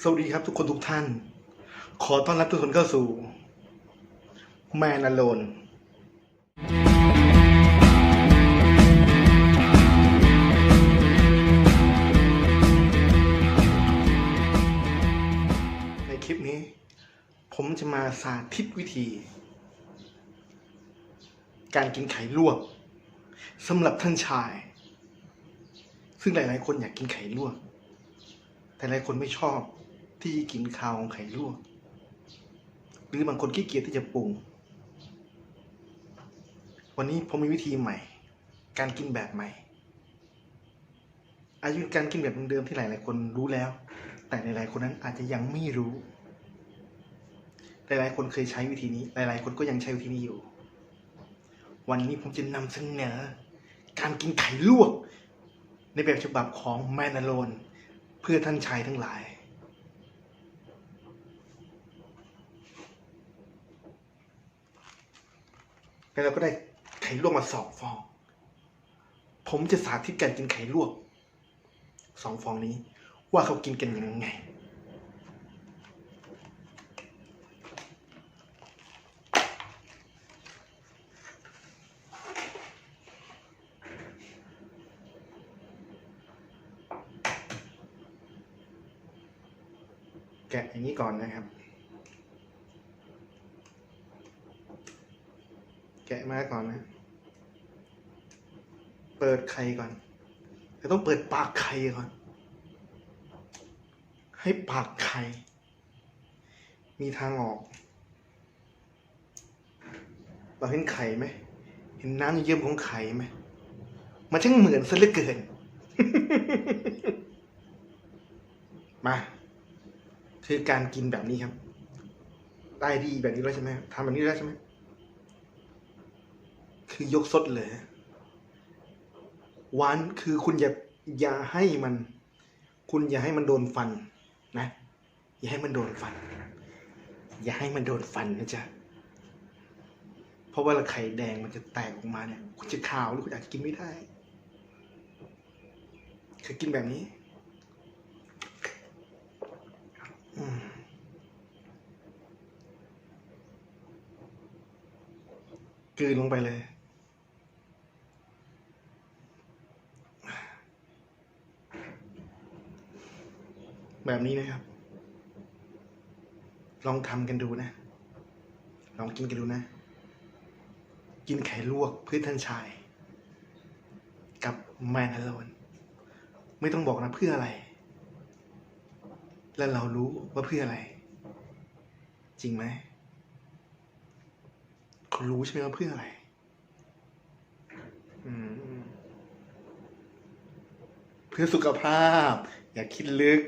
สวัสดีครับทุกคนทุกท่าน ขอต้อนรับทุกคนเข้าสู่แมนอโลนในคลิปนี้ ผมจะมาสาธิตวิธี การกินไข่ลวกสำหรับท่านชาย ซึ่งหลายๆคนอยากกินไข่ลวก แต่หลายคนไม่ชอบ ที่กินคาวของไข่ลวก หรือบางคนขี้เกียจที่จะปรุง วันนี้ผมมีวิธีใหม่ การกินแบบใหม่ อายุการกินแบบเดิมที่หลาย ๆ คนรู้แล้ว แต่หลาย ๆ คนนั้นอาจจะยังไม่รู้ หลาย ๆ คนเคยใช้วิธีนี้ หลาย ๆ คนก็ยังใช้วิธีนี้อยู่ วันนี้ผมจะนำเสนอ การกินไข่ลวก ในแบบฉบับของแมน a โลนเพื่อท่านชายทั้งหลาย แล้วเราก็ได้ไข่ลวกมาสองฟอง ผมจะสาธิตการกินไข่ลวกสองฟองนี้ ว่าเขากินกันยังไง แกะอย่างนี้ก่อนนะครับ แกะมาก่อนนะ เปิดไข่ก่อน แต่ต้องเปิดปากไข่ก่อน ให้ปากไข่ มีทางออก เราเห็นไข่ไหม เห็นน้ำเยิ้มของไข่ไหม มันช่างเหมือนซะเหลือเกิน มา คือการกินแบบนี้ครับ ได้ดีแบบนี้แล้วใช่ไหมทำแบบนี้แล้วใช่ไหม คือยกซดเลยหวานคือคุณอย่าอย่าให้มัน คุณอย่าให้มันโดนฟันนะ อย่าให้มันโดนฟัน อย่าให้มันโดนฟันนะจ๊ะเพราะว่าไข่แดงมันจะแตกออกมาเนี่ย คุณจะขาวหรือคุณอาจจะกินไม่ได้เคยกินแบบนี้กืนลงไปเลย แบบนี้นะครับ ลองทำกันดูนะ ลองกินกันดูนะ กินไข่ลวกพื่อท่านชาย กับแมน a โลนไม่ต้องบอกนะเพื่ออะไร และเรารู้ว่าเพื่ออะไร จริงไหมคุณรู้ใช่ไหมว่าเพื่ออะไร อืม เพื่อสุขภาพ อย่าคิดลึก